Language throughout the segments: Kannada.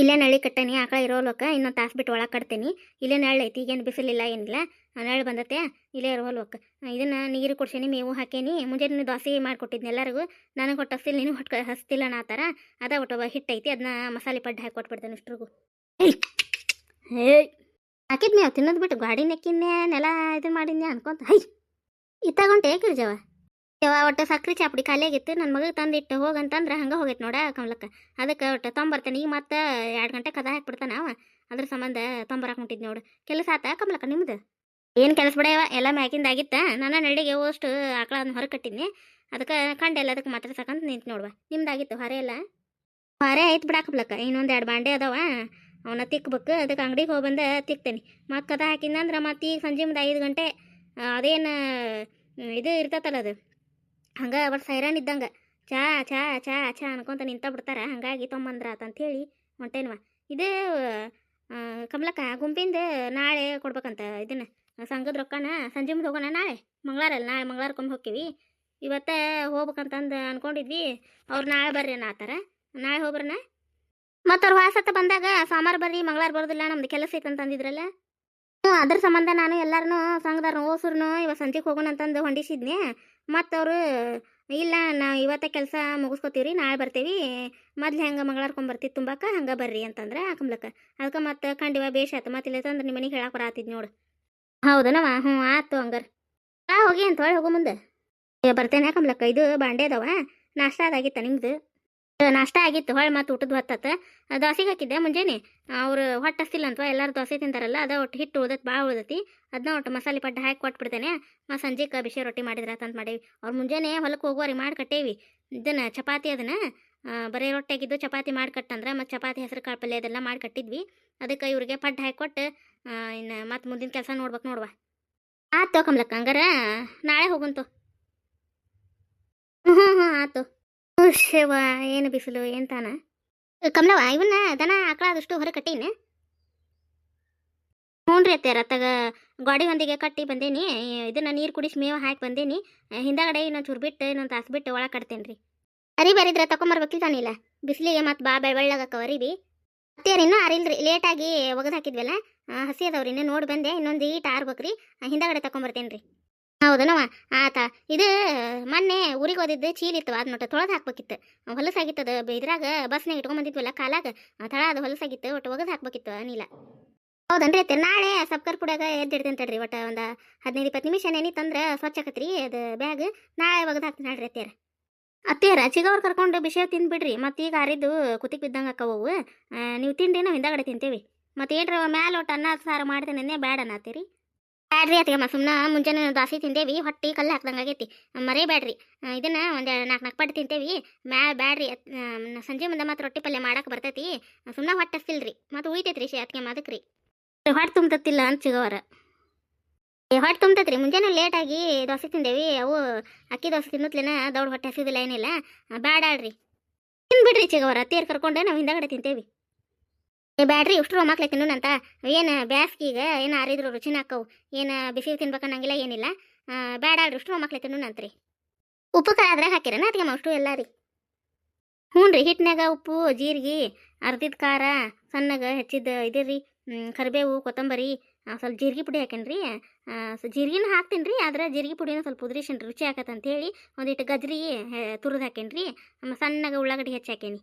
ಇಲ್ಲೇ ನಳ್ಳಿ ಕಟ್ಟೇನಿ ಆಕಳ ಲೋಕ ಇನ್ನೊಂದು ತಾಸು ಬಿಟ್ಟು ಒಳಗೆ ಕಟ್ತೀನಿ. ಇಲ್ಲೇ ನಳ್ಳಿ ಐತಿ ಈಗೇನು ಬಿಸಿಲಿಲ್ಲ ಏನಿಲ್ಲ. ಆ ನೆಳ್ಳು ಬಂದತೆ ಇಲ್ಲೇ ಲೋಕ ಇದನ್ನು ನೀರು ಕುಡ್ಸೇನಿ ಮೇವು ಹಾಕೇನಿ. ಮುಂಜಾನೆ ದೋಸೆ ಮಾಡಿಕೊಟ್ಟಿದ್ನಿ ಎಲ್ಲರಿಗೂ. ನನಗೆ ಕೊಟ್ಟು ಹಸ್ತಿಲ್ಲ ನೀನು ಹೊಟ್ಟು ಹಸ್ತಿಲ್ಲ ನಾ ಆ ಥರ. ಅದ ಒಟ್ಟು ಹಿಟ್ಟು ಐತಿ ಅದನ್ನ ಮಸಾಲೆ ಪಡ್ಡು ಹಾಕಿ ಕೊಟ್ಬಿಡ್ತೇನೆ ಇಷ್ಟ್ರಿಗೂ. ಹೇ! ಹಾಕಿದ್ ಮೇವು ತಿನ್ನೋದು ಬಿಟ್ಟು ಗಾಡಿ ನೆಕ್ಕಿನ್ನೇ ನೆಲ ಇದು ಮಾಡಿದ್ನೇ ಅನ್ಕೊಂತ. ಹೈ! ಇತ್ತಾಗೊಂಟೆ ಗಿರ್ಜವ? ಒಟ್ಟು ಸಕ್ರೆ ಚಾಪುಡಿ ಖಾಲಿಯಾಗಿತ್ತು. ನನ್ನ ಮಗ ತಂದಿಟ್ಟು ಹೋಗಂತಂದ್ರೆ ಹಂಗೆ ಹೋಗೈತೆ ನೋಡ ಕಮಲಕ್ಕ. ಅದಕ್ಕೆ ಒಟ್ಟು ತೊಂಬರ್ತಾನೆ. ಈಗ ಮತ್ತೆ ಎರಡು ಗಂಟೆ ಕದ ಹಾಕ್ಬಿಡ್ತಾನ ಅವ. ಅದ್ರ ಸಂಬಂಧ ತೊಂಬರಾಕ್ ಹೊಂಟಿದ್ ನೋಡು. ಕೆಲಸ ಆತ ಕಮಲಕ್ಕ ನಿಮ್ದು? ಏನು ಕೆಲಸ ಬಿಡವ ಎಲ್ಲ ಮ್ಯಾಕಿಂದ ಆಗಿತ್ತ. ನಾನು ನಳ್ಳಿಗೆ ಅಷ್ಟು ಆಕಳ ಅದನ್ನ ಹೊರಗೆ ಕಟ್ಟಿದ್ನಿ ಅದಕ್ಕೆ ಕಂಡೆಲ್ಲ ಅದಕ್ಕೆ ಮಾತಾಡ್ಸಕಂತ ನಿಂತು ನೋಡುವ ನಿಮ್ದಾಗಿತ್ತು ಹೊರೆ ಎಲ್ಲ? ಹೊರೆ ಐತ್ ಬಿಡಾಕ ಕಮಲಕ್ಕ. ಇನ್ನೊಂದು ಎರಡು ಬಾಂಡೆ ಅದಾವ. ಅವನ್ನ ತಿಕ್ಬೇಕು. ಅದಕ್ಕೆ ಅಂಗಡಿಗೆ ಹೋಗಿ ಬಂದು ತಿಕ್ತೇನೆ. ಮತ್ತೆ ಕದ ಹಾಕಿಂದಂದ್ರೆ ಮತ್ತೆ ಈಗ ಸಂಜೆ ಮುಂದೆ ಐದು ಗಂಟೆ. ಅದೇನು, ಇದು ಇರ್ತೈತಲ್ಲ ಅದು? ಹಂಗೆ ಒಟ್ಟು ಸೈರಾನ್ ಇದ್ದಂಗೆ, ಚಾ ಚಾ ಚಾ ಚಾ ಅನ್ಕೊಂತ ನಿಂತ ಬಿಡ್ತಾರ. ಹಂಗಾಗಿ ತೊಂಬಂದ್ರ ಅಂತೇಳಿ ಹೊಂಟೇನ್ವ. ಇದು ಕಮಲಕ್ಕ ಗುಂಪಿಂದ ನಾಳೆ ಕೊಡ್ಬೇಕಂತ ಇದನ್ನ, ಸಂಘದ ರೊಕ್ಕನ, ಸಂಜೆ ಮುಂದೆ ಹೋಗೋಣ ನಾಳೆ? ಮಂಗಳಾರಲ್ಲ ನಾಳೆ ಮಂಗಳಾರಕ್ಕೊಮ್ಮೆ ಹೋಗ್ತೀವಿ ಇವತ್ತೇ ಹೋಗ್ಬೇಕಂತಂದು ಅನ್ಕೊಂಡಿದ್ವಿ. ಅವ್ರು ನಾಳೆ ಬರ್ರಿ ಆತರ. ನಾಳೆ ಹೋಗ್ರನ ಮತ್ತು ಅವ್ರು ವಾಸತ್ತ ಬಂದಾಗ ಸೋಮವಾರ ಬರ್ರಿ, ಮಂಗಳಾರ ಬರೋದಿಲ್ಲ, ನಮ್ದು ಕೆಲಸ ಐತಂತಂದಿದ್ರಲ್ಲ ಹ್ಞೂ ಅದ್ರ ಸಂಬಂಧ ನಾನು ಎಲ್ಲರನ್ನೂ ಸಂಘದವ್ರನ್ನ ಓಸರ್ನು ಇವತ್ತು ಸಂಜೆಗೆ ಹೋಗೋಣ ಅಂತಂದು ಹೊಂಡಿಸಿದ್ನೆ ಮತ್ತು ಅವರು ಇಲ್ಲ ನಾವು ಇವತ್ತೇ ಕೆಲಸ ಮುಗಿಸ್ಕೊತೀವಿ ನಾಳೆ ಬರ್ತೀವಿ. ಮೊದ್ಲು ಹೆಂಗೆ ಮಂಗಳಾರ್ಕೊಂಡು ಬರ್ತೀವಿ ತುಂಬಾಕ ಹಂಗೆ ಬರ್ರಿ ಅಂತಂದ್ರೆ ಹಾಕಂಬ್ಲಕ್ಕ ಅದಕ್ಕೆ ಮತ್ತೆ ಖಂಡಿವ ಬೇಷ್ ಆಯ್ತು ಮತ್ತೆ ಇಲ್ಲ ಅಂದ್ರೆ ನಿಮ್ಮ ಮನೆಗೆ ಹೇಳಕ್ಕೆ ಬರತ್ತಿದ್ ನೋಡು. ಹೌದನವ ಹ್ಞೂ ಆಯ್ತು ಹಂಗಾರ. ಆ ಹೋಗಿ ಅಂತ ಹೇಳಿ ಹೋಗೋ ಮುಂದೆ? ಬರ್ತೇನೆ ಕಮ್ಲಕ್ಕ ಇದು ಬಾಂಡೆ ಅದಾವ. ನಾಷ್ಟ ಅದಾಗಿತ್ತ ನಿಮ್ದು? ನಾಷ್ಟ ಆಗಿತ್ತು, ಹೊಳೆ ಮತ್ತೆ ಊಟದ ಹೊತ್ತತ್ತ. ದೋಸೆಗೆ ಹಾಕಿದ್ದೆ ಮುಂಜಾನೆ. ಅವ್ರು ಹೊಟ್ಟೆ ಹಸ್ತಿಲ್ಲ ಅಂತ ಎಲ್ಲರೂ ದೋಸೆ ತಿಂತಾರಲ್ಲ, ಅದ ಒಟ್ಟು ಹಿಟ್ಟು ಉಳ್ದೈತಿ ಭಾಳ ಉಳ್ದೈತಿ. ಅದನ್ನ ಒಟ್ಟು ಮಸಾಲೆ ಪಡ್ಡ ಹಾಕಿ ಕೊಟ್ಬಿಡ್ತೇನೆ. ಮತ್ತು ಸಂಜೆಗೆ ಬಿಸಿ ರೊಟ್ಟಿ ಮಾಡಿದ್ರ ಅಂತ ಮಾಡೇವಿ. ಅವ್ರು ಮುಂಜಾನೆ ಹೊಲಕ್ಕೆ ಹೋಗುವರಿ ಮಾಡಿ ಕಟ್ಟೇವಿ. ಇದನ್ನ ಚಪಾತಿ ಅದನ್ನ ಬರೀ ರೊಟ್ಟಿ ಆಗಿದ್ದು ಚಪಾತಿ ಮಾಡಿ ಕಟ್ಟಂದ್ರೆ, ಮತ್ತು ಚಪಾತಿ ಹೆಸರು ಕಾಳು ಪಲ್ಯ ಅದೆಲ್ಲ ಮಾಡಿ ಕಟ್ಟಿದ್ವಿ. ಅದಕ್ಕೆ ಇವ್ರಿಗೆ ಪಡ್ಡು ಹಾಕಿ ಕೊಟ್ಟು ಇನ್ನು ಮತ್ತು ಮುಂದಿನ ಕೆಲಸ ನೋಡ್ಬೇಕು ನೋಡುವ. ಆತು ಕಮ್ಲಕ್ಕ, ಹಂಗಾರ ನಾಳೆ ಹೋಗಂತು ಹ್ಞೂ ಹ್ಞೂ ಆತು. ಏನು ಬಿಸಿಲು, ಏನು ತಾನ? ಕಮಲವ ಇವನ್ನ ದನ, ಆಕಳ ಅದಷ್ಟು ಹೊರ ಕಟ್ಟೀನ? ಹ್ಞೂ ರೀ ಅತ್ಯಾರ ತಗ ಗಾಡಿ ಒಂದಿಗೆ ಕಟ್ಟಿ ಬಂದೇನಿ. ಇದನ್ನ ನೀರು ಕುಡಿಸಿ ಮೇವು ಹಾಕಿ ಬಂದೇನಿ. ಹಿಂದಾಗಡೆ ಇನ್ನೊಂದು ಚೂರು ಬಿಟ್ಟು, ಇನ್ನೊಂದು ತಾಸು ಬಿಟ್ಟು ಒಳಗೆ ಕಟ್ತೇನೆ ರೀ. ಅರಿ ಬರಿದ್ರೆ ತಗೊಂಬರ್ಬೇಕಿಲ್ಲ ತಾನಿಲ್ಲ. ಬಿಸಿಲಿಗೆ ಮತ್ತು ಬಾ ಬೆಳ್ ಬೆಳ್ಳಗಕ್ಕವ ಅರಿಬಿ ಅತ್ತೇರಿ ಇನ್ನೂ ಅರಿಲ್ರಿ ಲೇಟಾಗಿ ಒಗದು ಹಾಕಿದ್ವಲ್ಲ ಹಸಿ ಅದಾವ್ರಿ, ಇನ್ನೂ ನೋಡಿ ಬಂದೆ, ಇನ್ನೊಂದು ಈಟ್ ಆರ್ಬೇಕ್ರಿ ಹಿಂದಗಡೆ ತಗೊಂಬರ್ತೇನೆ ರೀ ಹೌದನವ ಆತ, ಇದು ಮೊನ್ನೆ ಊರಿಗೆ ಹೋದಿದ್ದು ಚೀಲ ಇತ್ತು ಅದ್ ನೋಟ ತೊಳೆದು ಹಾಕ್ಬೇಕಿತ್ತು. ಹೊಲಸಾಗಿತ್ತು ಅದು ಬಸ್ ಇದ್ರಾಗ ಬಸ್ನಾಗ ಇಟ್ಕೊಂಬಂದಿದ್ವಲ್ಲ, ಕಾಲಾಗ ತಳ ಅದು ಹೊಲಸಾಗಿತ್ತು, ಒಟ್ಟು ಒಗದು ಹಾಕ್ಬೇಕಿತ್ತು, ಅನಿಲ. ಹೌದನ್ರಿ ಐತೆ ನಾಳೆ ಸಬ್ಕರ್ ಪುಡ್ಯಾಗ ಎದ್ದಿಡ್ತೀನಿ ತಡ್ರಿ, ಒಟ್ಟು ಒಂದು ಹದಿನೈದು, ಇಪ್ಪತ್ತು ನಿಮಿಷ ನೆನಿತಂದ್ರೆ ಸ್ವಚ್ಛ ಆಕತ್ರಿ ಅದು ಬ್ಯಾಗ್, ನಾಳೆ ಒಗದು ಹಾಕ್ತೀನಿ ನೋಡ್ರಿ ಅತ್ತೆಯರ ಅತ್ತೇರ ಚಿಗವ್ರು ಕರ್ಕೊಂಡು ಬಿಸಿ ತಿಂದ್ಬಿಡ್ರಿ, ಮತ್ತೆ ಈಗ ಅರಿದು ಕುತ್ತಿಗೆ ಬಿದ್ದಂಗೆ ಅಕ್ಕವು ನೀವು ತಿಂಡಿ ನಾವು ಹಿಂದಗಡೆ ತಿಂತೇವಿ. ಮತ್ತೆ ಏನ್ರ ಮ್ಯಾಲ ಒಟ್ಟು ಅನ್ನ ಸಾರು ಮಾಡ್ತೇನೆ ಬ್ಯಾಡ ಅನ್ನತ್ತೀರಿ ಬ್ಯಾಡ್ರಿ ಅತ್ತಿಗಮ್ಮ ಸುಮ್ಮನೆ ಮುಂಜಾನೆ ದಾಸಿ ತಿಂದೇವಿ ಹೊಟ್ಟಿ ಕಲ್ಲು ಹಾಕ್ದಂಗೆ ಆಗೈತಿ. ಮರೇ ಬ್ಯಾಡ್ರಿ. ಇದನ್ನು ಇದನ್ನ ಒಂದು ನಾಲ್ಕು ನಾಲ್ಕು ಪಟ್ಟು ತಿಂತೇವಿ. ಮ್ಯಾ, ಬ್ಯಾಡ್ರಿ. ಸಂಜೆ ಮುಂದೆ ಮತ್ತೆ ರೊಟ್ಟಿ ಪಲ್ಯ ಮಾಡಕ್ಕೆ ಬರ್ತೈತಿ. ಸುಮ್ಮನೆ ಹೊಟ್ಟೆ ಹಸ್ತಿಲ್ರಿ ಮತ್ತೆ ರೀ ಶೇ ಅದಕ್ಕೆ ಅದಕ್ಕೆ ರೀ ಹೊಟ್ಟೆ ತುಂಬತ್ತಿಲ್ಲ ಅಂತ ಸಿಗೋವರ ಹೊಟ್ಟೆ ತುಂಬತೈತ್ರಿ. ಮುಂಜಾನೆ ಲೇಟಾಗಿ ದೋಸೆ ತಿಂದೇವಿ. ಅವು ಅಕ್ಕಿ ದೋಸೆ ತಿನ್ನತ್ಲೇನ ದೌಡ್ ಹೊಟ್ಟೆ ಹಸಿದಿಲ್ಲ ಏನಿಲ್ಲ. ಬ್ಯಾಡಾಡ್ರಿ ತಿಂದ್ಬಿಡ್ರಿ ಚಿಗವರ ತೇರು ಕರ್ಕೊಂಡು ನಾವು ಹಿಂದಗಡೆ ತಿಂತೇವಿ. ಏ ಬ್ಯಾಡ್ರಿ ಇಷ್ಟ್ರು ಮಕ್ಳು ತಿನ್ನೋಣಂತ ಏನು ಬ್ಯಾಸ್ಗೀಗ ಏನು ಆರಿದ್ರು ರುಚಿನ ಹಾಕವು. ಏನು ಬಿಸಿ ತಿನ್ಬೇಕನ್ನಂಗಿಲ್ಲ ಏನಿಲ್ಲ. ಆ, ಇಷ್ಟು ಮಕ್ಳು ತಿನ್ನೋಣಂತ್ರಿ ಉಪ್ಪು ಖಾರ ಅದ್ರಾಗ ಹಾಕಿರನ ಅದಕ್ಕೆ ಅಷ್ಟು ಎಲ್ಲ ರೀ? ಹ್ಞೂ ರೀ ಹಿಟ್ಟಿನಾಗ ಉಪ್ಪು ಜೀರಿಗೆ ಅರ್ಧದ ಖಾರ ಸಣ್ಣಗ ಹೆಚ್ಚಿದ ಇದು ರೀ ಕರಿಬೇವು ಕೊತ್ತಂಬರಿ ಸ್ವಲ್ಪ ಜೀರಿಗೆ ಪುಡಿ ಹಾಕೇನ್ರಿ ಜೀರಿಗೆನ ಹಾಕ್ತೀನಿ ರೀ ಆದ್ರೆ ಜೀರಿಗೆ ಪುಡಿನ ಸ್ವಲ್ಪ ಉದ್ರಿಸೇನ್ರಿ ರುಚಿ ಆಕತ್ತ ಅಂತೇಳಿ ಒಂದಿಟ್ಟು ಗಜ್ರಿ ತುರಿದು ಹಾಕೇನ್ರಿ ರೀ ಸಣ್ಣಗ ಉಳ್ಳಾಗಡ್ಡಿ ಹೆಚ್ಚಿ ಹಾಕೇನಿ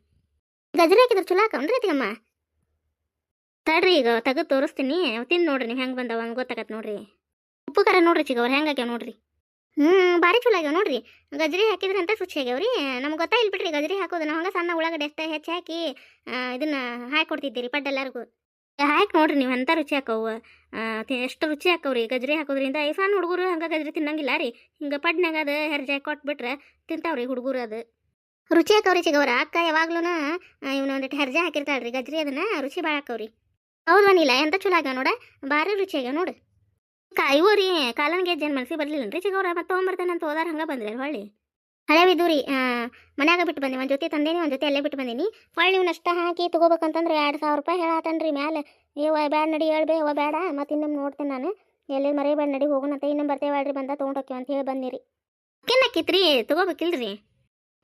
ಗಜ್ರಿ ಹಾಕಿದ್ರೆ ಚಲೋ ಹಾಕವ್ನ್ರಿ ಅತ್ತಿಗಮ್ಮ? ತಡ್ರಿ ಈಗ ತೆಗೆದು ತೋರಿಸ್ತೀನಿ. ತಿಂದು ನೋಡ್ರಿ ನೀವು ಹೆಂಗೆ ಬಂದವ ಹಂಗೆ ಗೊತ್ತಾಗತ್ತೆ ನೋಡ್ರಿ. ಉಪ್ಪು ಖಾರ ನೋಡ್ರಿ ಚಿಗವ್ರು, ಹೆಂಗೆ ಆಗ್ಯಾವ ನೋಡ್ರಿ. ಹ್ಞೂ ಭಾರಿ ಚಲೋ ಆಗ್ಯಾವ ನೋಡ್ರಿ. ಗಜ್ರಿ ಹಾಕಿದ್ರೆ ಅಂತ ರುಚಿ ಆಗ್ಯಾವ್ರಿ. ನಮ್ಗೆ ಗೊತ್ತಾಗಿಲ್ಲ ಬಿಡ್ರಿ ಗಜ್ರಿ ಹಾಕೋದು. ನಾವು ಹಂಗೆ ಸಣ್ಣ ಉಳ್ಳಾಗಡ್ಡೆ ಅಷ್ಟೇ ಹೆಚ್ಚು ಹಾಕಿ ಇದನ್ನ ಹಾಕಿ ಕೊಡ್ತಿದ್ದೀರಿ ಪಡ್ಡ ಎಲ್ಲರಿಗೂ. ಹಾಕಿ ನೋಡ್ರಿ ನೀವು ಅಂತ ರುಚಿ ಹಾಕವು. ಎಷ್ಟು ರುಚಿ ಹಾಕವ್ರಿ ಗಜ್ರಿ ಹಾಕೋದ್ರಿಂದ. ಈ ಸಣ್ಣ ಹುಡುಗರು ಹಂಗೆ ಗಜ್ರಿ ತಿನ್ನಂಗಿಲ್ಲ ರೀ. ಹಿಂಗೆ ಪಡ್ನಾಗ ಅದು ಹೆರ್ಜೆ ಕೊಟ್ಬಿಟ್ರೆ ತಿಂತಾವ್ರಿ ಹುಡುಗರು ಅದು. ರುಚಿ ಹಾಕವ್ರಿ ಚಿಗವ್ರ. ಅಕ್ಕ ಯಾವಾಗ್ಲೂ ಇವನು ಒಂದಿಟ್ಟು ಹೆರ್ಜೆ ಹಾಕಿರ್ತಾಳ್ರಿ ಗಜ್ರಿ ಅದನ್ನು. ರುಚಿ ಭಾಳ ಹಾಕವ್ರಿ. ಹೌದನಿಲ್ಲ ಎಂತ ಚಲೋ ಆಗ ನೋಡ? ಭಾರಿ ರುಚಿ ಆಗ್ಯಾವ ನೋಡು. ಕಾಯುವ ರೀ ಕಾಲನ್ ಗೆಜ್ಜೆನ್ ಮನಸ್ಸಿಗೆ ಬರ್ಲಿಲ್ಲ ಚಿಗವ್ರ? ಮತ್ತೆ ತೊಗೊಂಬರ್ತೇನೆ ಅಂತ ಹೋದಾರ ಹಂಗ ಬಂದ್ರಿ ಹೊಳ್ಳಿ. ಹಳೆವಿದ್ದು ರೀ ಮನ್ಯಾಗ ಬಿಟ್ಟು ಬಂದೆ ಒಂದ್ ಜೊತೆ ತಂದೇನಿ, ಒಂದು ಜೊತೆ ಅಲ್ಲೇ ಬಿಟ್ಟು ಬಂದಿನಿ. ಹೊಳ್ಳಿ ಇವ್ನ ಅಷ್ಟ ಹಾಕಿ ತಗೋಬೇಕಂತಂದ್ರೆ ಎರಡು ಸಾವಿರ ರೂಪಾಯಿ ಹೇಳತ್ತನ್ರಿ ಮ್ಯಾಲೆ. ಇವ ಬ್ಯಾಡ ನಡಿ ಹೇಳ್ಬೇ ಅವ ಬೇಡ ಮತ್ತೆ ಇನ್ನೊಮ್ಮೆ ನೋಡ್ತೇನೆ ನಾನು. ಎಲ್ಲಿ ಮರೆ ಬ್ಯಾಡ ನಡಿ ಹೋಗೋಣ ಅಂತ ಇನ್ನೊಮ್ಮೆ ಬರ್ತೇವೆ ಹೇಳ್ರಿ ಬಂದ ತೊಗೊಂಡೋಕ್ಕಿವ ಅಂತ ಹೇಳಿ ಬಂದಿರಿ. ಕೆನ್ನಕ್ಕಿತ್ರಿ ತಗೋಬೇಕಿಲ್ರಿ?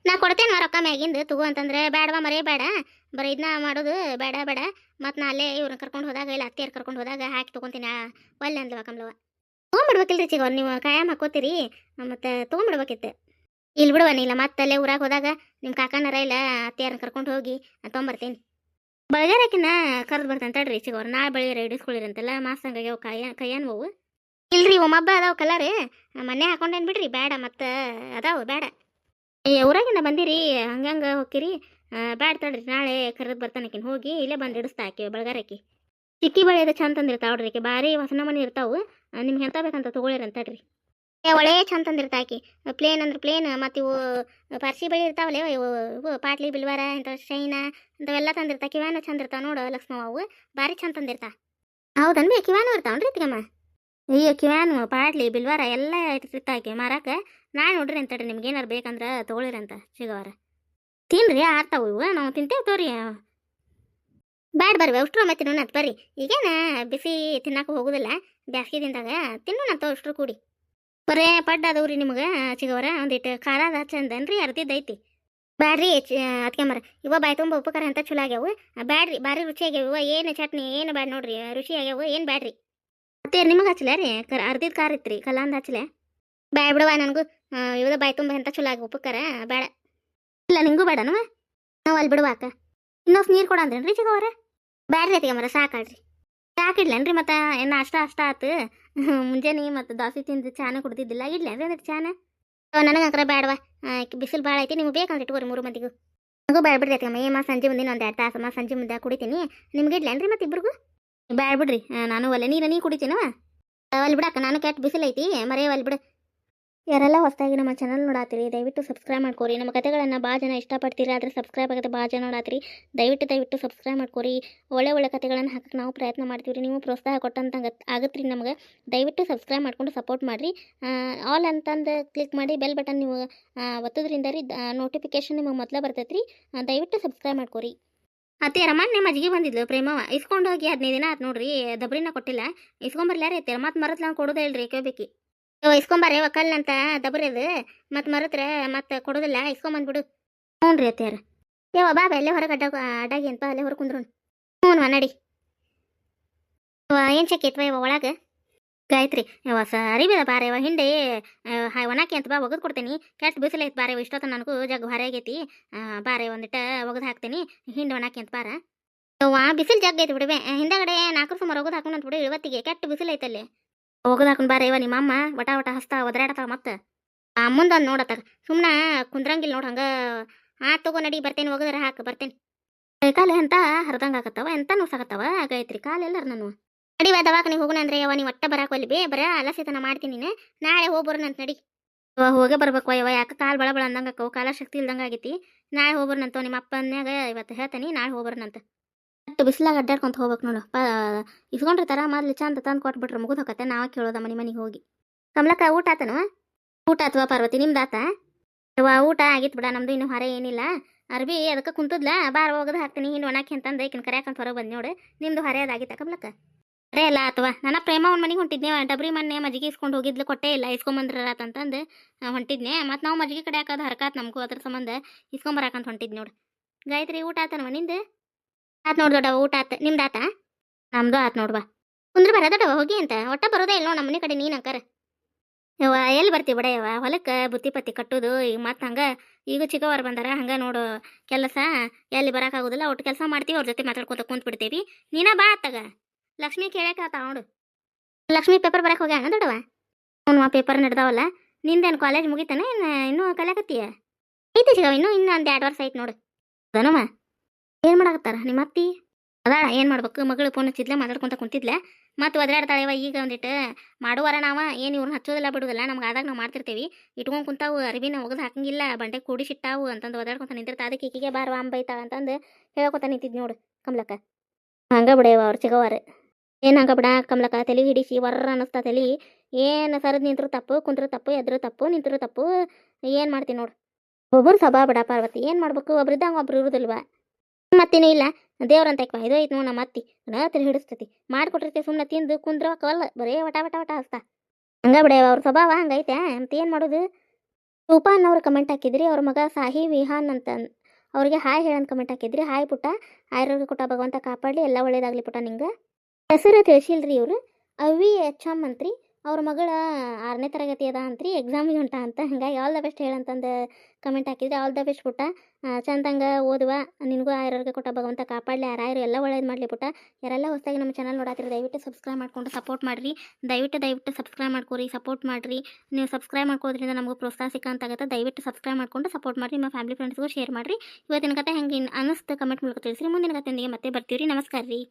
ನಾ ಕೊಡ್ತೇನೆ ರೊಕ್ಕ ಮ್ಯಾಗಿಂದು, ತಗೋ ಅಂತಂದ್ರೆ ಬೇಡವಾ ಮರೇ ಬೇಡ ಬರೀ ಇದನ್ನ ಮಾಡೋದು ಬೇಡ ಬೇಡ. ಮತ್ತು ನಾ ಅಲ್ಲೇ ಇವ್ರನ್ನ ಕರ್ಕೊಂಡು ಹೋದಾಗ, ಇಲ್ಲ ಅತ್ತೆಯರ್ ಕರ್ಕೊಂಡು ಹೋದಾಗ ಹಾಕಿ ತೊಗೊಂತೀನಿ ಒಲ್ಲೆ ಅಂದ್ಲವ ಕಮ್ಲವ ತೊಗೊಂಬಿಡ್ಬೇಕಿಲ್ರಿ ಚಿಗೋ, ನೀವು ಕಾಯಂ ಹಾಕೋತೀರಿ. ಮತ್ತು ತೊಗೊಂಬಿಡ್ಬೇಕಿತ್ತು ಇಲ್ಲಿ ಬಿಡುವ ನೀಲ್ಲ ಮತ್ತೆ ಅಲ್ಲೇ ಊರಾಗ ಹೋದಾಗ ನಿಮ್ಮ ಕಾಕನರ ಇಲ್ಲ ಅತ್ತೆಯರನ್ನ ಕರ್ಕೊಂಡು ಹೋಗಿ ತೊಗೊಂಬರ್ತೀನಿ. ಬಳಗಾರಕ್ಕಿನ್ನ ಕರೆದು ಬರ್ತಾನೆ ತಡ್ರಿ ಚಿಗೋರು ನಾಳೆ ಬೆಳಿಗ್ಗೆ ಮಾಸ್ ಅಂತೆಲ್ಲ ಕೈಯ ಕೈಯನ್ವವು ಇಲ್ರಿ, ಒಮ್ಮಬ್ಬ ಅದಾವ ಕಲರ್ ಮನೆ ಹಾಕೊಂಡೇನು ಬಿಡ್ರಿ ಬೇಡ ಮತ್ತೆ ಅದಾವ ಬೇಡ ಏ ಊರಾಗಿಂದ ಬಂದಿರಿ ಹಂಗಂಗೆ ಹೋಗಿರಿ ಬ್ಯಾಡ ತಡ್ರಿ, ನಾಳೆ ಕರೆದು ಬರ್ತಾನಕಿನ್ ಹೋಗಿ ಇಲ್ಲೇ ಬಂದು ಇಡಿಸ್ತಾ ಆಕಿ ಬೆಳಗಾರಕಿ ಚಿಕ್ಕಿ ಬಳಿ ಅದು ಚಂದ ತಂದಿರ್ತಾ ನೋಡ್ರಿ ಆಕಿ. ಭಾರಿ ಹೊಸನ ಮನೆ ಇರ್ತಾವು. ನಿಮ್ಗೆ ಎಂತ ಬೇಕಂತ ತೊಗೊಳಿರಿ ಅಂತ ತಡ್ರಿ ಏ, ಒಳ್ಳೆ ಚಂದ ತಂದಿರ್ತಾ ಆಕಿ. ಪ್ಲೇನ್ ಅಂದ್ರೆ ಪ್ಲೇನ್, ಮತ್ತು ಇವು ಪಾರ್ಸಿ ಬಳಿ ಇರ್ತಾವಲ್ಲ, ಇವು ಪಾಟ್ಲಿ, ಬಿಲ್ವಾರ, ಇಂಥ ಶೈನ, ಇಂಥವೆಲ್ಲ ತಂದಿರ್ತಾ ಕಿವ್ಯಾನು ಚಂದ ಇರ್ತಾವ ನೋಡು ಲಕ್ಷ್ಮವ ಅವು. ಭಾರಿ ಚಂದ ತಂದಿರ್ತಾ ಹೌದನ್ರಿ, ಕಿವ್ಯಾನು ಇರ್ತಾವನ್ರಿ ತಿಗಮ್ಮ ಅಯ್ಯೋ, ಕಿವ್ಯಾನು, ಪಾಟ್ಲಿ, ಬಿಲ್ವಾರ ಎಲ್ಲ ಇರ್ತಾ ಆಕಿ ಮಾರಾಕ. ನಾನು ನೋಡ್ರಿ ಅಂತ ತಡ್ರಿ ನಿಮ್ಗೆ ಏನಾರು ಬೇಕಂದ್ರೆ ತೊಗೊಳಿರಿ ಅಂತ ಸಿಗವಾರ ತಿನ್ರಿ ಆರ್ತಾವು ಇವು, ನಾವು ತಿಂತೇವೆ ತೋರಿ. ಬ್ಯಾಡ ಬರ್ರಿ ಅಷ್ಟ್ರು ಮತ್ತೆ ತಿನ್ನೋಣ ಅಂತ ಬರ್ರಿ. ಈಗೇನ ಬಿಸಿ ತಿನ್ನಕ್ಕೆ ಹೋಗುದಿಲ್ಲ, ಬ್ಯಾಸ್ಗೆ ತಿಂದಾಗ ತಿನ್ನು ಅಂತ ಅಷ್ಟ್ರು ಕೂಡಿ. ಬರೇ ಪಡ್ಡ ಅದವ್ರಿ ನಿಮ್ಗೆ ಚಿಗವರ ಒಂದಿಟ್ಟು ಖಾರ ಅದ ಚಂದನ್ರಿ ಅರ್ದಿದ್ದು ಐತಿ. ಬ್ಯಾಡ್ರಿ ಅದ್ಕೆಂಬರ ಇವ ಬಾಯ್ ತುಂಬ ಉಪಕಾರ ಅಂತ ಚಲೋ ಆಗ್ಯಾವು. ಬ್ಯಾಡ್ರಿ, ಭಾರಿ ರುಚಿ ಆಗ್ಯಾವ ಏನು ಚಟ್ನಿ, ಏನು ಬ್ಯಾಡ ನೋಡ್ರಿ, ರುಚಿ ಆಗ್ಯಾವ, ಏನು ಬ್ಯಾಡ್ರಿ. ಮತ್ತೆ ನಿಮಗೆ ಹಚ್ಚಲ ರೀ? ಅರ್ಧದ ಕಾರ್ ಇತ್ತು ರೀ ಕಲಾಂದ ಹಚ್ಚಲೆ ಬ್ಯಾಡ ಬಿಡವ ನನಗೂ. ಇವ್ದ ಬಾಯ್ ತುಂಬ ಎಂತ ಚಲೋ ಆಗಿ ಉಪಕಾರ. ಬೇಡ ಇಲ್ಲ, ನಿಂಗೂ ಬೇಡನವ ನಾವು ಅಲ್ಲಿ ಬಿಡುವಾಕ ಇನ್ನೊಸ್ ನೀರು ಕೊಡಂದ್ರೇನ್ರಿ ಚಿಗವ್ರ ಬ್ಯಾಡ್ರಿ ಮರ ಸಾಕಾಡ್ರಿ ಸಾಕಿಡ್ಲೇನ್ರಿ ಮತ್ತೆ? ಏನು ಅಷ್ಟ ಅಷ್ಟ ಆತು? ಮುಂಜಾನೆ ಮತ್ತು ದೋಸೆ ತಿಂದು ಚಾನ ಕುಡ್ದಿದ್ದಿಲ್ಲ ಇಡ್ಲೇನ್ರಿ ಅಂದ್ರೆ ಚಾನ? ನನಗೆ ಅಂಕರ ಬೇಡವಾ ಬಿಸಿಲು ಭಾಳ ಐತಿ, ನಿಮ್ಗೆ ಬೇಕಂತ ಇಟ್ಕೋರಿ ಮೂರು ಮಂದಿಗೂ. ನನಗೂ ಬೇಡ ಬಿಡ್ರಿ ಅತ್ತಿಗೆ ಏ ಸಂಜೆ ಮುಂದಿನ ಒಂದು ಎರಡು ತಾಸು ಸಂಜೆ ಮುಂದೆ ಕುಡಿತೀನಿ. ನಿಮ್ಗೆ ಇಡ್ಲೇನ್ರಿ ಮತ್ತೆ ಇಬ್ರಿಗೂ? ಬ್ಯಾಡ ಬಿಡ್ರಿ. ನಾನು ಒಲೆ ನೀರ ನೀ ಕುಡಿತೀನವ. ಅಲ್ಲಿ ಬಿಡಕ್ಕ, ನಾನು ಕೆಟ್ಟ ಬಿಸಿಲು ಐತಿ, ಮರೇ ಅಲ್ಲಿ ಬಿಡು. ಯಾರೆಲ್ಲ ಹೊಸದಾಗಿ ನಮ್ಮ ಚಾನಲ್ ನೋಡಾತೀರಿ ದಯವಿಟ್ಟು ಸಬ್ಸ್ಕ್ರೈಬ್ ಮಾಡ್ಕೋರಿ. ನಮ್ಮ ಕತೆಗಳನ್ನು ಭಾಳ ಜನ ಇಷ್ಟಪಡ್ತೀರಿ, ಆದರೆ ಸಬ್ಸ್ಕ್ರೈಬ್ ಆಗುತ್ತೆ ಭಾಳ ಜನ ನೋಡಾತ್ರಿ ದಯವಿಟ್ಟು ದಯವಿಟ್ಟು ಸಬ್ಸ್ಕ್ರೈಬ್ ಮಾಡ್ಕೋರಿ. ಒಳ್ಳೆ ಒಳ್ಳೆ ಕತೆಗಳನ್ನು ಹಾಕಕ್ಕೆ ನಾವು ಪ್ರಯತ್ನ ಮಾಡ್ತೀವಿ ನೀವು ಪ್ರೋತ್ಸಾಹ ಕೊಟ್ಟಂತ ಆಗುತ್ತೆ ರೀ ನಮಗೆ. ದಯವಿಟ್ಟು ಸಬ್ಸ್ಕ್ರೈಬ್ ಮಾಡ್ಕೊಂಡು ಸಪೋರ್ಟ್ ಮಾಡಿರಿ. ಆಲ್ ಅಂತಂದು ಕ್ಲಿಕ್ ಮಾಡಿ ಬೆಲ್ ಬಟನ್ ನೀವು ಒತ್ತೋದ್ರಿಂದ ರೀ ನೋಟಿಫಿಕೇಶನ್ ನಿಮಗೆ ಮೊದಲೇ ಬರ್ತೈತೆ ರೀ ದಯವಿಟ್ಟು ಸಬ್ಸ್ಕ್ರೈಬ್ ಮಾಡ್ಕೋರಿ. ಅತ್ತೆ ರಮಣ್ಣ ಮಜ್ಜಿಗೆ ಬಂದಿದ್ಲು. ಪ್ರೇಮವ ಇಸ್ಕೊಂಡು ಹೋಗಿ ಹದಿನೈದು ದಿನ ಆತು ನೋಡ್ರಿ, ದಬ್ರಿನ ಕೊಟ್ಟಿಲ್ಲ. ಇಸ್ಕೊಂಬರ್ಲಾರ ಐತೆ ಮತ್ತೆ ಮರತ್ ನಾನು ಕೊಡೋದೇ ಇಲ್ರಿ ಕೇಳ್ಬೇಕಿ. ಇಸ್ಕೊಂಬಾರೆ ಒಕ್ಕಲ್ ಅಂತ ದಬ್ರಿ ಅದು ಮತ್ತೆ ಮರತ್ರ ಮತ್ತೆ ಕೊಡೋದಿಲ್ಲ ಇಸ್ಕೊಂಬಂದ್ಬಿಡು ಹ್ಞೂ ರೀ ಅತ್ತೆಯಾರ ಯವ್ವ, ಬಾ ಅಲ್ಲೇ ಹೊರಗೆ ಅಡ್ಡ ಅಡ್ಡಾಗಿ ಅಂತ ಅಲ್ಲೇ ಹೊರ ಕುಂದ್ರು ಹ್ಞೂ ನಡಿ. ಏನು ಶಕ್ಯತ್ವ ಇವ ಒಳಗೆ? ಗಾಯತ್ರಿ, ಯವ್ವ ಸರಿ ಬಿದ ಬಾರೆ ಇವ ಹಿಂದೆ ಒಣಾಕಿ ಅಂತ ಬಾ ಒಗದು ಕೊಡ್ತೀನಿ ಕೆಟ್ಟ ಬಿಸಿಲು ಐತೆ ಬಾರೆ ಇಷ್ಟೊತ್ತ ನನಗೂ ಜಗ್ ಭಾರಿ ಆಗೈತಿ. ಬಾರಿ ಒಂದಿಟ್ಟ ಒಗದು ಹಾಕ್ತೀನಿ. ಹಿಂದೆ ಒಣಾಕಿ ಅಂತ ಬಾರ ವಾ ಬಿಸಿಲು ಜಗ್ ಐತಿ ಬಿಡುವೆ ಹಿಂದಗಡೆ ನಾಲ್ಕು ಸುಮಾರು ಒಗದು ಹಾಕೊಂಡು ಅಂತ ಬಿಡು ಇವತ್ತಿಗೆ ಕೆಟ್ಟ ಬಿಸಿಲು ಐತಲ್ಲಿ ಒಗದು ಹಾಕೊಂಡು ಬಾರೆ ಇವ ನಿಮ್ಮ ಅಮ್ಮ ವಟ ವಟ ಹಸ್ತಾ ಒದರಾಡತಾವ ಮತ್ತೆ. ಮುಂದೊಂದು ನೋಡತ್ತಾಗ ಸುಮ್ಮನೆ ಕುಂದ್ರಂಗಿಲ್ಲ ನೋಡು ಹಂಗೆ. ಆ, ತಗೋ ನಡಿ, ಬರ್ತೇನೆ, ಒಗದ್ರೆ ಹಾಕ, ಬರ್ತೇನೆ. ಕಾಲು ಎಂತ ಹರಿದಂಗೆ ಆಗತ್ತವ, ಎಂತ ನೋಸಾಗತ್ತವ ಆಗೈತ್ರಿ ಕಾಲೆಲ್ಲರ ನಾನು. ನಡಿವ ದವಾಖಾನೆ ಹೋಗೋಣ ಅಂದ್ರೆ ಯವ್ವ, ನೀವು ಒಟ್ಟ ಬರಾಕ್ ಒಲ್ಲಿ ಬೇ, ಬರ ಅಲಸಿತನ ಮಾಡ್ತೀನಿ ನಾಳೆ ಹೋಗಿ ಬರೋಣಂತ ನಡಿ. ಅವ ಹೋಗೇ ಬರ್ಬೇಕು ಯವ್ವ, ಯಾಕೆ ಕಾಲು ಬಳ ಬಳ ಅಂದಂಗೆ ಅಕ್ಕವು ಕಾಲ ಶಕ್ತಿ ಇಲ್ದಂಗೆ ಆಗೈತಿ. ನಾಳೆ ಹೋಗ್ಬರ್ನಂತ ನಿಮ್ಮ ಅಪ್ಪನ್ಯಾಗ ಇವತ್ತು ಹೇಳ್ತಾನೆ, ನಾಳೆ ಹೋಗ್ಬರ್ನಂತ ಅಷ್ಟು ಬಿಸಿಲಾಗ ಅಡ್ಡಾಡ್ಕೊಂತ ಹೋಗ್ಬೇಕು ನೋಡು. ಪ ಇಸ್ಕೊಂಡಿರ್ತಾರ ಮೊದ್ಲು ಚಂದ ತಂದು ಕೊಟ್ಬಿಟ್ರೆ ಮುಗಿದು ಹೋಗತ್ತೆ. ನಾವ ಕೇಳೋದ ಮನೆ ಮನೆಗೆ ಹೋಗಿ. ಕಮಲಕ್ಕ, ಊಟ ಆತನು? ಊಟ ಅಥವಾ ಪಾರ್ವತಿ, ನಿಮ್ದು ಆತ? ಯವ್ವ, ಊಟ ಆಗಿತ್ತು ಬಿಡ, ನಮ್ದು ಇನ್ನು ಹೊರ ಏನಿಲ್ಲ. ಅರ್ಬಿ, ಅದಕ್ಕೆ ಕುಂತದ್ಲ, ಬಾರ ಹೋಗೋದು ಹಾಕ್ತೀನಿ ಇನ್ನು ಒಣಕ್ಕೆ ಅಂತಂದು ಈಕಿನ ಕರ್ಯಾಕಂತ ಹೊರಗೆ ಬಂದು ನೋಡು. ನಿಮ್ದು ಹೊರೆಯದಾಗಿತ್ತ ಕಮಲಕ್ಕ? ಅರೇ ಅಲ್ಲ ಅಥವಾ. ನನ್ನ ಪ್ರೇಮ ಅವ್ನ ಮನೆಗೆ ಹೊಂಟಿದ್ನೆ. ಡಬ್ರಿ ಮೊನ್ನೆ ಮಜ್ಜಿಗೆ ಇಸ್ಕೊಂಡು ಹೋಗಿದ್ಲು, ಕೊಟ್ಟೆ ಇಲ್ಲ ಇಸ್ಕೊಂಬಂದ್ರಾತಂತಂದು ಹೊಂಟಿದ್ನೆ. ಮತ್ತು ನಾವು ಮಜ್ಜಿಗೆ ಕಡೆ ಹಾಕೋದು ಹರ್ಕಾತ್ ನಮಗೂ, ಅದ್ರ ಸಂಬಂಧ ಇಸ್ಕೊಂಬರಾಕಂತ ಹೊಂಟಿದ್ ನೋಡು. ಗಾಯತ್ರಿ, ಊಟ ಆತನವ ನಿಂದು? ಆತ ನೋಡ್ ದೊಡ್ಡವ, ಊಟ ಆತ. ನಿಮ್ದು ಆತ? ನಮ್ದು ಆತ ನೋಡ್ವಾ ಕುಂದ್ರ ಬರ ದೊಡ್ಡವ, ಹೋಗಿ ಅಂತ. ಒಟ್ಟ ಬರೋದೇ ಇಲ್ಲ ನಮ್ಮ ಮನೆ ಕಡೆ ನೀನು ಅಂಕರ. ಯವ್ವ ಎಲ್ಲಿ ಬರ್ತೀವಿ ಬಿಡ ಯವ್ವ? ಹೊಲಕ್ಕೆ ಬುತ್ತಿ ಪತ್ತಿ ಕಟ್ಟೋದು, ಈಗ ಮತ್ತೆ ಹಂಗೆ, ಈಗ ಚಿಕ್ಕವರು ಬಂದಾರ, ಹಂಗೆ ನೋಡು ಕೆಲಸ. ಎಲ್ಲಿ ಬರೋಕ್ಕಾಗೋದಿಲ್ಲ ಒಟ್ಟು ಕೆಲಸ ಮಾಡ್ತೀವಿ, ಅವ್ರ ಜೊತೆ ಮಾತಾಡ್ಕೊತ ಕುಂತ್ಬಿಡ್ತೀವಿ. ನೀನ ಬಾ ಅತ್ತಾಗ. ಲಕ್ಷ್ಮಿ ಕೇಳಕಾತ ನೋಡು. ಲಕ್ಷ್ಮಿ ಪೇಪರ್ ಬರಕ್ಕೆ ಹೋಗ್ಯಾನ ದೊಡ್ಡವ ಅವ್ನು ಪೇಪರ್ ನಡೆದಾವಲ್ಲ, ನಿಂದೇನು ಕಾಲೇಜ್ ಮುಗಿತಾನೆ ಇನ್ನು ಇನ್ನೂ ಕಲಿಯಾಕತ್ತೀಯ? ಐತಿ ಸಿಗವ ಇನ್ನೂ ಇನ್ನೂ ಒಂದು ಎರಡು ವರ್ಷ ಐತಿ ನೋಡು. ಅದನಮ್ಮ ಏನು ಮಾಡಾಕತ್ತಾರ ನಿಮ್ಮ ಅತ್ತಿ? ಅದಾಳ, ಏನು ಮಾಡ್ಬೇಕು? ಮಗಳು ಫೋನ್ ಹಚ್ಚಿದ್ಲೆ, ಮಾತಾಡ್ಕೊಂತ ಕುಂತಿದ್ಲೆ. ಮತ್ತು ಒದರಾಡ್ತಾಳೆ ಇವ ಈಗ ಒಂದಿಟ್ಟು ಮಾಡುವಾರ ನಾವ, ಏನು ಇವ್ರನ್ನ ಹಚ್ಚೋದಿಲ್ಲ ಬಿಡೋದಿಲ್ಲ, ನಮ್ಗೆ ಆದಾಗ ನಾವು ಮಾಡ್ತಿರ್ತೀವಿ. ಇಟ್ಕೊಂಡು ಕುಂತಾವು, ಅರಿವಿನ ಒಗದು ಹಾಕಂಗಿಲ್ಲ, ಬಂಡೆ ಕೂಡಿಸಿಟ್ಟಾವು ಅಂತಂದು ಒದಾಡ್ಕೊಂತ ನಿಂತಿರ್ತಾ ಅದಕ್ಕೆ ಈಕಿಗೆ ಬಾರ ಅಂಬೈತಾಳ ಅಂತಂದು ಹೇಳ್ಕೊತ ನಿಂತಿದ್ ನೋಡು ಕಮಲಕ್ಕ. ಹಂಗ ಬಿಡೇವ ಅವ್ರು ಚಿಗವಾರ ಏನು ಹಂಗ ಬಿಡ ಕಮಲಕ ತಲೆ ಹಿಡಿಸಿ, ವರ್ರ ಅನ್ನಿಸ್ತಾ ತಲೆ. ಏನು ಸರದ್ ನಿಂತರು ತಪ್ಪು, ಕುಂತ್ರು ತಪ್ಪು, ಎದ್ರು ತಪ್ಪು, ನಿಂತರು ತಪ್ಪು, ಏನು ಮಾಡ್ತೀನಿ ನೋಡು. ಒಬ್ಬರು ಸಭಾ ಬಿಡ ಪಾರ್ವತಿ, ಏನು ಮಾಡ್ಬೇಕು? ಒಬ್ರಿದ್ದಂಗೆ ಒಬ್ರು ಇರುದಿಲ್ವಾ? ಮತ್ತೇನು ಇಲ್ಲ, ದೇವ್ರಂತ ಇದು ಐತೆ ನೋ ನಮ್ಮ ಅತ್ತಿ ತಲೆ ಹಿಡಿಸ್ತತಿ. ಮಾಡ್ಕೊಟ್ಟಿರ್ತೀವಿ ಸುಮ್ಮನೆ ತಿಂದು ಕುಂದ್ರವಕ್ಕವಲ್ಲ ಬರೇ ವಟ ವಟ ವಟ ಹಸ್ತಾ. ಹಂಗ ಬಿಡ, ಅವ್ರ ಸ್ವಭಾವ ಹಂಗೈತೆ ಅಂತ ಏನು ಮಾಡೋದು? ರೂಪಾ ಅನ್ನೋರು ಕಮೆಂಟ್ ಹಾಕಿದ್ರಿ, ಅವ್ರ ಮಗ ಸಾಹಿ ವಿಹಾನ್ ಅಂತ ಅವ್ರಿಗೆ ಹಾಯ್ ಹೇಳಂತ ಕಮೆಂಟ್ ಹಾಕಿದ್ರಿ, ಹಾಯ್ ಪುಟ್ಟ ಆಯುರ್ವೇದ ಕೊಟ್ಟ ಭಗವಂತ ಕಾಪಾಡಲಿ, ಎಲ್ಲ ಒಳ್ಳೇದಾಗಲಿ ಪುಟ್ಟ ನಿಂಗೆ. ಹೆಸರು ತಿಳಿಸಿಲ್ರಿ ಇವರು. ಅವಿ ಎಚ್ ಎಂ ಅಂತ್ರಿ. ಅವ್ರ ಮಗಳ ಆರನೇ ತರಗತಿ ಅದ ಅಂತ್ರಿ. ಎಕ್ಸಾಮಿಗೆ ಹೊಂಟ ಅಂತ. ಹಂಗಾಗಿ ಆಲ್ ದ ಬೆಸ್ಟ್ ಹೇಳಂತಂದು ಕಮೆಂಟ್ ಹಾಕಿದ್ರೆ. ಆಲ್ ದ ಬೆಸ್ಟ್ ಪುಟ್ಟ. ಚಂದಂಗೆ ಓದುವ. ನಿನಗೂ ಆಯುರ್ವೇದ ಕೊಟ್ಟ ಭಗವಂತ ಕಾಪಾಡಲಿ. ಆರಾಯರು ಎಲ್ಲ ಒಳ್ಳೇದು ಮಾಡಲಿ ಪುಟ್ಟ. ಯಾರೆಲ್ಲ ಹೊಸದಾಗಿ ನಮ್ಮ ಚಾನಲ್ ನೋಡಾತ್ರಿ, ದಯವಿಟ್ಟು ಸಬ್ಸ್ಕ್ರೈಬ್ ಮಾಡ್ಕೊಂಡು ಸಪೋರ್ಟ್ ಮಾಡಿರಿ. ದಯವಿಟ್ಟು ದಯವಿಟ್ಟು ಸಬ್ಸ್ಕ್ರೈಬ್ ಮಾಡ್ಕೊರಿ ಸಪೋರ್ಟ್ ಮಾಡಿರಿ. ನೀವು ಸಬ್ಸ್ಕ್ರೈಬ್ ಮಾಡ್ಕೋದ್ರಿಂದ ನಮಗೂ ಪ್ರೋತ್ಸಾಹ ಸಿಕ್ಕಂತಾಗುತ್ತೆ. ದಯವಿಟ್ಟು ಸಬ್ಸ್ಕ್ರೈಬ್ ಮಾಡ್ಕೊಂಡು ಸಪೋರ್ಟ್ ಮಾಡಿರಿ. ನಿಮ್ಮ ಫ್ಯಾಮಿಲಿ ಫ್ರೆಂಡ್ಸ್ಗೂ ಶೇರ್ ಮಾಡಿರಿ. ಇವತ್ತಿನ ಕತೆ ಹೆಂಗೆ ಅನ್ನಿಸ್ತು ಕಮೆಂಟ್ ಮೂಲಕ ತಿಳಿಸ್ರಿ. ಮುಂದಿನ ಕತೆಯೊಂದಿಗೆ ಮತ್ತೆ ಬರ್ತೀವಿ ರೀ ನಮಸ್ಕಾರ ರೀ